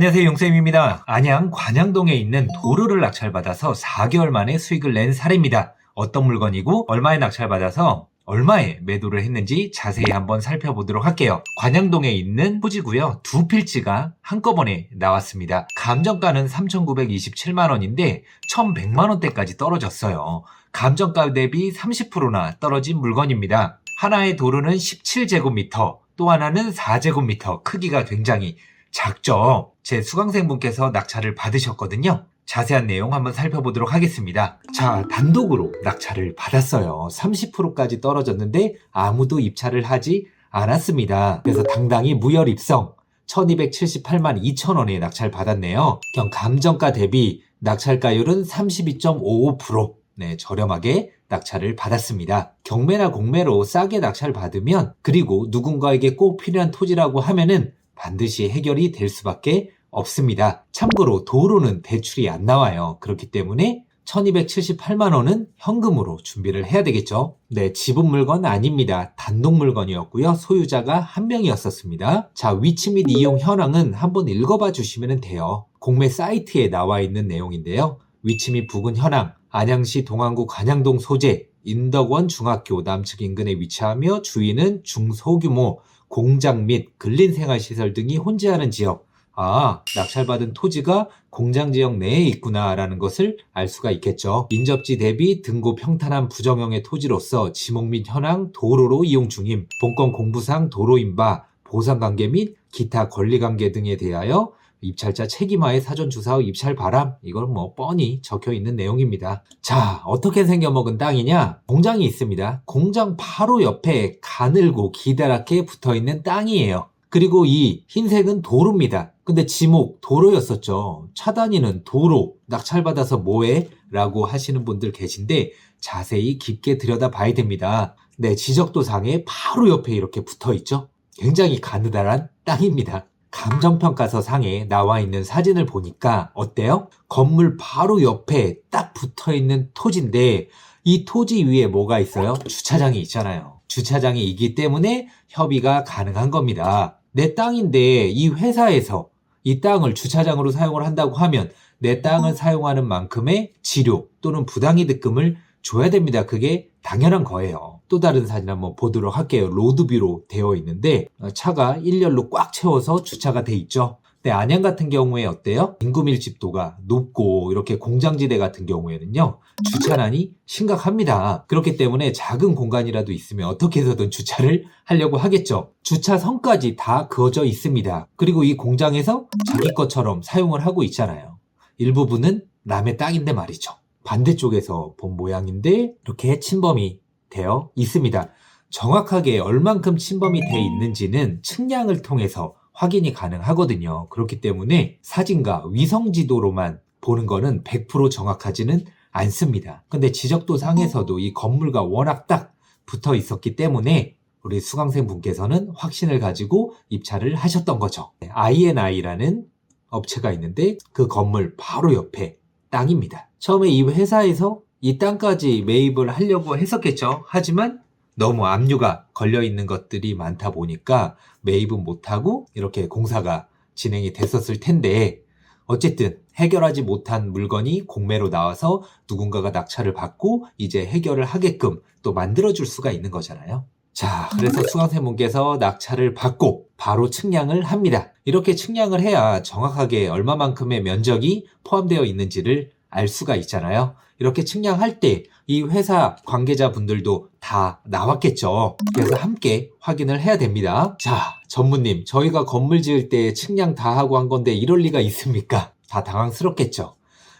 안녕하세요 용쌤입니다. 안양 관양동에 있는 도로를 낙찰받아서 4개월 만에 수익을 낸 사례입니다. 어떤 물건이고 얼마에 낙찰받아서 얼마에 매도를 했는지 자세히 한번 살펴보도록 할게요. 관양동에 있는 토지고요. 두 필지가 한꺼번에 나왔습니다. 감정가는 3,927만 원인데 1,100만 원대까지 떨어졌어요. 감정가 대비 30%나 떨어진 물건입니다. 하나의 도로는 17제곱미터, 또 하나는 4제곱미터, 크기가 굉장히 작죠. 제 수강생분께서 낙찰을 받으셨거든요. 자세한 내용 한번 살펴보도록 하겠습니다. 자, 단독으로 낙찰을 받았어요. 30%까지 떨어졌는데 아무도 입찰을 하지 않았습니다. 그래서 당당히 무혈 입성 1278만 2천 원에 낙찰 받았네요. 경 감정가 대비 낙찰가율은 32.55%. 네, 저렴하게 낙찰을 받았습니다. 경매나 공매로 싸게 낙찰 받으면 그리고 누군가에게 꼭 필요한 토지라고 하면은 반드시 해결이 될 수밖에 없습니다. 참고로 도로는 대출이 안 나와요. 그렇기 때문에 1278만 원은 현금으로 준비를 해야 되겠죠. 네, 지분 물건 아닙니다. 단독 물건이었고요. 소유자가 한 명이었었습니다. 자, 위치 및 이용 현황은 한번 읽어봐 주시면 돼요. 공매 사이트에 나와 있는 내용인데요. 위치 및 부근 현황, 안양시 동안구 관양동 소재, 인덕원 중학교 남측 인근에 위치하며 주위는 중소규모 공장 및 근린생활시설 등이 혼재하는 지역. 아, 낙찰받은 토지가 공장 지역 내에 있구나라는 것을 알 수가 있겠죠. 인접지 대비 등고 평탄한 부정형의 토지로서 지목 및 현황 도로로 이용 중임, 본건 공부상 도로인바, 보상관계 및 기타 권리관계 등에 대하여 입찰자 책임하에 사전 주사 후 입찰 바람 이건 뭐 뻔히 적혀 있는 내용입니다. 자 어떻게 생겨먹은 땅이냐? 공장이 있습니다. 공장 바로 옆에 가늘고 기다랗게 붙어있는 땅이에요. 그리고 이 흰색은 도로입니다. 근데 지목 도로였었죠. 차단이는 도로 낙찰받아서 뭐해? 라고 하시는 분들 계신데 자세히 깊게 들여다봐야 됩니다. 네 지적도상에 바로 옆에 이렇게 붙어 있죠. 굉장히 가느다란 땅입니다. 감정평가서 상에 나와 있는 사진을 보니까 어때요? 건물 바로 옆에 딱 붙어 있는 토지인데 이 토지 위에 뭐가 있어요? 주차장이 있잖아요. 주차장이 있기 때문에 협의가 가능한 겁니다. 내 땅인데 이 회사에서 이 땅을 주차장으로 사용을 한다고 하면 내 땅을 사용하는 만큼의 지료 또는 부당이득금을 줘야 됩니다. 그게 당연한 거예요. 또 다른 사진 한번 보도록 할게요. 로드뷰로 되어 있는데 어, 차가 일렬로 꽉 채워서 주차가 돼 있죠. 근데 안양 같은 경우에 어때요? 인구 밀집도가 높고 이렇게 공장지대 같은 경우에는요 주차난이 심각합니다. 그렇기 때문에 작은 공간이라도 있으면 어떻게 해서든 주차를 하려고 하겠죠. 주차선까지 다 그어져 있습니다. 그리고 이 공장에서 자기 것처럼 사용을 하고 있잖아요. 일부분은 남의 땅인데 말이죠. 반대쪽에서 본 모양인데 이렇게 침범이 되어 있습니다. 정확하게 얼만큼 침범이 되어 있는지는 측량을 통해서 확인이 가능하거든요. 그렇기 때문에 사진과 위성 지도로만 보는 거는 100% 정확하지는 않습니다. 근데 지적도 상에서도 이 건물과 워낙 딱 붙어 있었기 때문에 우리 수강생 분께서는 확신을 가지고 입찰을 하셨던 거죠. INI라는 업체가 있는데 그 건물 바로 옆에 땅입니다. 처음에 이 회사에서 이 땅까지 매입을 하려고 했었겠죠. 하지만 너무 압류가 걸려 있는 것들이 많다 보니까 매입은 못하고 이렇게 공사가 진행이 됐었을 텐데 어쨌든 해결하지 못한 물건이 공매로 나와서 누군가가 낙찰을 받고 이제 해결을 하게끔 또 만들어줄 수가 있는 거잖아요. 자, 그래서 수강생분께서 낙찰을 받고 바로 측량을 합니다. 이렇게 측량을 해야 정확하게 얼마만큼의 면적이 포함되어 있는지를 알 수가 있잖아요. 이렇게 측량할 때 이 회사 관계자분들도 다 나왔겠죠. 그래서 함께 확인을 해야 됩니다. 자, 전무님, 저희가 건물 지을 때 측량 다 하고 한 건데 이럴 리가 있습니까? 다 당황스럽겠죠.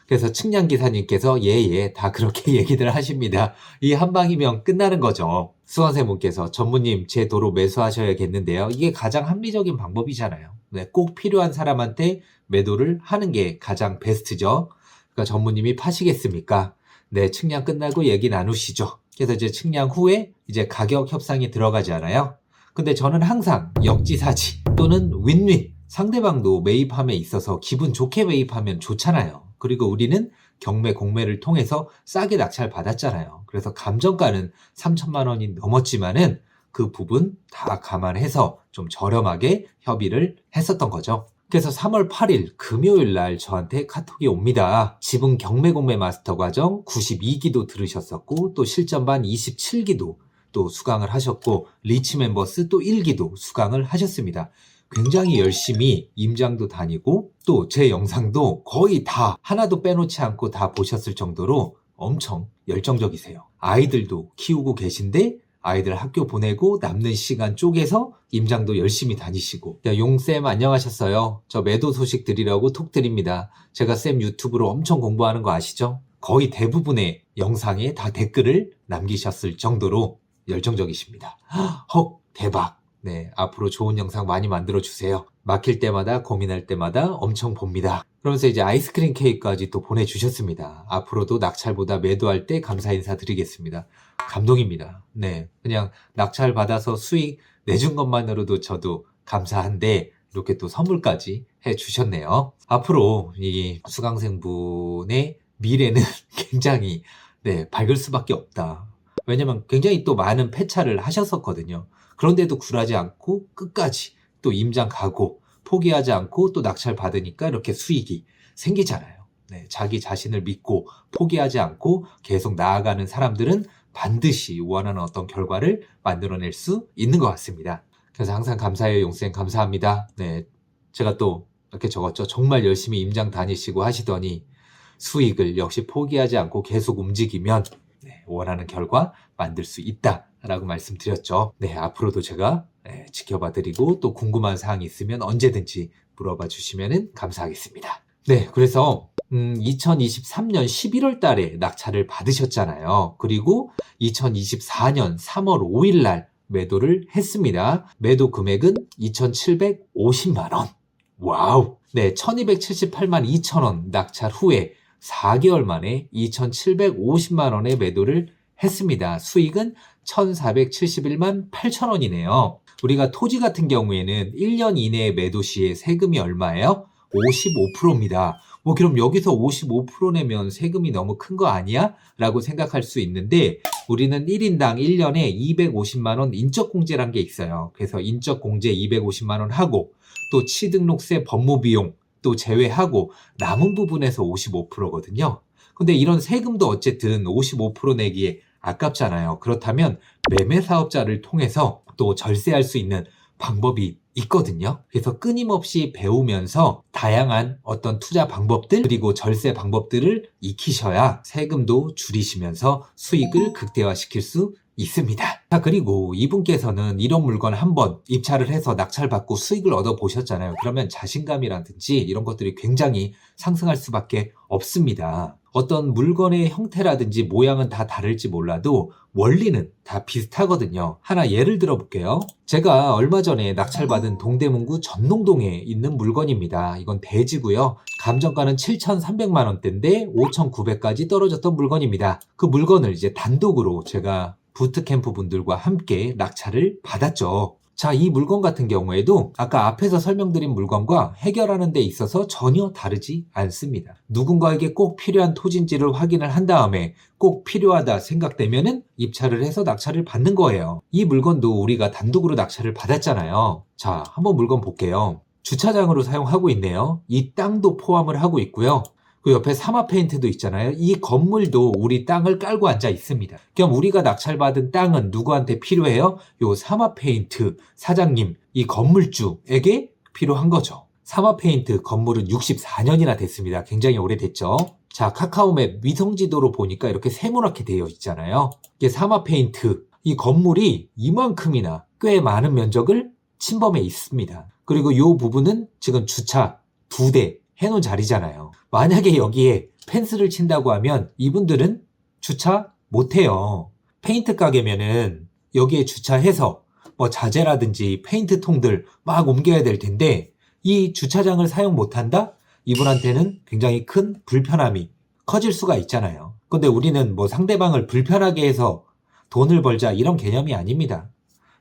그래서 측량 기사님께서 예예 다 그렇게 얘기들 하십니다. 이 한 방이면 끝나는 거죠. 수강생분께서 전무님 제 도로 매수하셔야겠는데요. 이게 가장 합리적인 방법이잖아요. 네, 꼭 필요한 사람한테 매도를 하는 게 가장 베스트죠. 그러니까 전무님이 파시겠습니까? 네, 측량 끝나고 얘기 나누시죠. 그래서 이제 측량 후에 이제 가격 협상이 들어가잖아요. 근데 저는 항상 역지사지 또는 윈윈 상대방도 매입함에 있어서 기분 좋게 매입하면 좋잖아요. 그리고 우리는 경매 공매를 통해서 싸게 낙찰 받았잖아요. 그래서 감정가는 3천만 원이 넘었지만은 그 부분 다 감안해서 좀 저렴하게 협의를 했었던 거죠. 그래서 3월 8일 금요일 날 저한테 카톡이 옵니다. 지분 경매 공매 마스터 과정 92기도 들으셨었고 또 실전반 27기도 또 수강을 하셨고 리치 멤버스 또 1기도 수강을 하셨습니다. 굉장히 열심히 임장도 다니고 또 제 영상도 거의 다 하나도 빼놓지 않고 다 보셨을 정도로 엄청 열정적이세요. 아이들도 키우고 계신데 아이들 학교 보내고 남는 시간 쪼개서 임장도 열심히 다니시고 야, 용쌤 안녕하셨어요. 저 매도 소식 드리려고 톡 드립니다. 제가 쌤 유튜브로 엄청 공부하는 거 아시죠? 거의 대부분의 영상에 다 댓글을 남기셨을 정도로 열정적이십니다. 헉 대박. 네 앞으로 좋은 영상 많이 만들어 주세요. 막힐 때마다 고민할 때마다 엄청 봅니다. 그러면서 이제 아이스크림 케이크까지 또 보내주셨습니다. 앞으로도 낙찰보다 매도할 때 감사 인사 드리겠습니다. 감동입니다. 네. 그냥 낙찰 받아서 수익 내준 것만으로도 저도 감사한데 이렇게 또 선물까지 해 주셨네요. 앞으로 이 수강생분의 미래는 굉장히 네, 밝을 수밖에 없다. 왜냐면 굉장히 또 많은 폐차를 하셨었거든요. 그런데도 굴하지 않고 끝까지 또 임장 가고 포기하지 않고 또 낙찰 받으니까 이렇게 수익이 생기잖아요. 네, 자기 자신을 믿고 포기하지 않고 계속 나아가는 사람들은 반드시 원하는 어떤 결과를 만들어낼 수 있는 것 같습니다. 그래서 항상 감사해요, 용쌤. 감사합니다. 네. 제가 또 이렇게 적었죠. 정말 열심히 임장 다니시고 하시더니 수익을 역시 포기하지 않고 계속 움직이면 네, 원하는 결과 만들 수 있다 라고 말씀드렸죠. 네, 앞으로도 제가 네, 지켜봐 드리고 또 궁금한 사항이 있으면 언제든지 물어봐 주시면 감사하겠습니다. 네, 그래서 음, 2023년 11월 달에 낙찰을 받으셨잖아요. 그리고 2024년 3월 5일 날 매도를 했습니다. 매도 금액은 2,750만 원. 와우. 네, 1,278만 2천 원 낙찰 후에 4개월 만에 2,750만 원의 매도를 했습니다. 수익은 1,471만 8천 원이네요. 우리가 토지 같은 경우에는 1년 이내에 매도 시에 세금이 얼마예요? 55%입니다. 뭐 그럼 여기서 55% 내면 세금이 너무 큰 거 아니야? 라고 생각할 수 있는데 우리는 1인당 1년에 250만 원 인적 공제란 게 있어요. 그래서 인적 공제 250만 원 하고 또 취등록세 법무 비용 또 제외하고 남은 부분에서 55%거든요. 근데 이런 세금도 어쨌든 55% 내기에 아깝잖아요. 그렇다면 매매 사업자를 통해서 또 절세할 수 있는 방법이 있거든요. 그래서 끊임없이 배우면서 다양한 어떤 투자 방법들 그리고 절세 방법들을 익히셔야 세금도 줄이시면서 수익을 극대화시킬 수 있습니다. 자, 그리고 이분께서는 이런 물건 한번 입찰을 해서 낙찰받고 수익을 얻어 보셨잖아요. 그러면 자신감이라든지 이런 것들이 굉장히 상승할 수밖에 없습니다. 어떤 물건의 형태라든지 모양은 다 다를지 몰라도 원리는 다 비슷하거든요. 하나 예를 들어 볼게요. 제가 얼마 전에 낙찰받은 동대문구 전농동에 있는 물건입니다. 이건 대지고요. 감정가는 7,300만 원대인데 5,900까지 떨어졌던 물건입니다. 그 물건을 이제 단독으로 제가 부트캠프 분들과 함께 낙찰을 받았죠. 자, 이 물건 같은 경우에도 아까 앞에서 설명드린 물건과 해결하는 데 있어서 전혀 다르지 않습니다. 누군가에게 꼭 필요한 토진지를 확인을 한 다음에 꼭 필요하다 생각되면은 입찰을 해서 낙찰을 받는 거예요. 이 물건도 우리가 단독으로 낙찰을 받았잖아요. 자, 한번 물건 볼게요. 주차장으로 사용하고 있네요. 이 땅도 포함을 하고 있고요. 그 옆에 사마 페인트도 있잖아요. 이 건물도 우리 땅을 깔고 앉아 있습니다. 그럼 우리가 낙찰받은 땅은 누구한테 필요해요? 요 사마 페인트 사장님, 이 건물주에게 필요한 거죠. 사마 페인트 건물은 64년이나 됐습니다. 굉장히 오래됐죠. 자, 카카오맵 위성 지도로 보니까 이렇게 세모나게 되어 있잖아요. 이게 사마 페인트. 이 건물이 이만큼이나 꽤 많은 면적을 침범해 있습니다. 그리고 이 부분은 지금 주차 두 대 해놓은 자리잖아요. 만약에 여기에 펜스를 친다고 하면 이분들은 주차 못해요. 페인트 가게면은 여기에 주차해서 뭐 자재라든지 페인트 통들 막 옮겨야 될 텐데 이 주차장을 사용 못한다? 이분한테는 굉장히 큰 불편함이 커질 수가 있잖아요. 근데 우리는 뭐 상대방을 불편하게 해서 돈을 벌자 이런 개념이 아닙니다.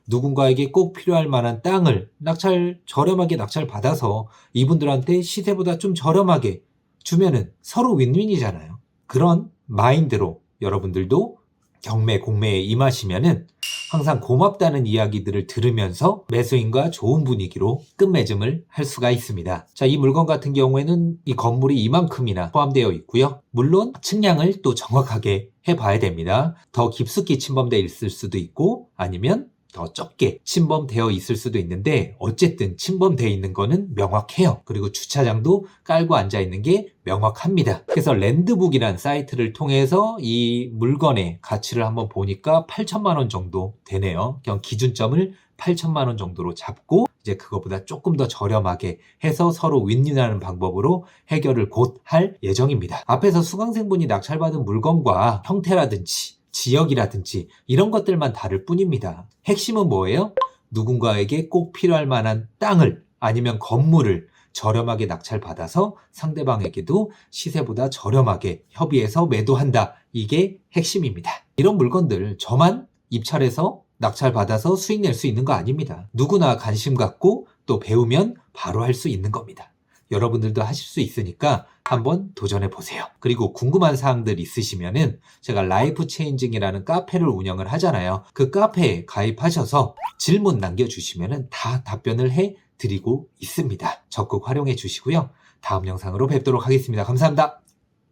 누군가에게 꼭 필요할 만한 땅을 낙찰 저렴하게 낙찰 받아서 이분들한테 시세보다 좀 저렴하게 주면은 서로 윈윈이잖아요. 그런 마인드로 여러분들도 경매 공매에 임하시면은 항상 고맙다는 이야기들을 들으면서 매수인과 좋은 분위기로 끝맺음을 할 수가 있습니다. 자, 이 물건 같은 경우에는 이 건물이 이만큼이나 포함되어 있고요. 물론 측량을 또 정확하게 해봐야 됩니다. 더 깊숙이 침범되어 있을 수도 있고 아니면 더 적게 침범되어 있을 수도 있는데 어쨌든 침범되어 있는 거는 명확해요. 그리고 주차장도 깔고 앉아 있는 게 명확합니다. 그래서 랜드북이란 사이트를 통해서 이 물건의 가치를 한번 보니까 8천만 원 정도 되네요. 그냥 기준점을 8천만 원 정도로 잡고 이제 그거보다 조금 더 저렴하게 해서 서로 윈윈하는 방법으로 해결을 곧 할 예정입니다. 앞에서 수강생분이 낙찰받은 물건과 형태라든지 지역이라든지 이런 것들만 다를 뿐입니다. 핵심은 뭐예요? 누군가에게 꼭 필요할 만한 땅을 아니면 건물을 저렴하게 낙찰받아서 상대방에게도 시세보다 저렴하게 협의해서 매도한다. 이게 핵심입니다. 이런 물건들 저만 입찰해서 낙찰받아서 수익 낼 수 있는 거 아닙니다. 누구나 관심 갖고 또 배우면 바로 할 수 있는 겁니다. 여러분들도 하실 수 있으니까 한번 도전해 보세요. 그리고 궁금한 사항들 있으시면은 제가 라이프 체인징이라는 카페를 운영을 하잖아요. 그 카페에 가입하셔서 질문 남겨주시면은 다 답변을 해 드리고 있습니다. 적극 활용해 주시고요. 다음 영상으로 뵙도록 하겠습니다. 감사합니다.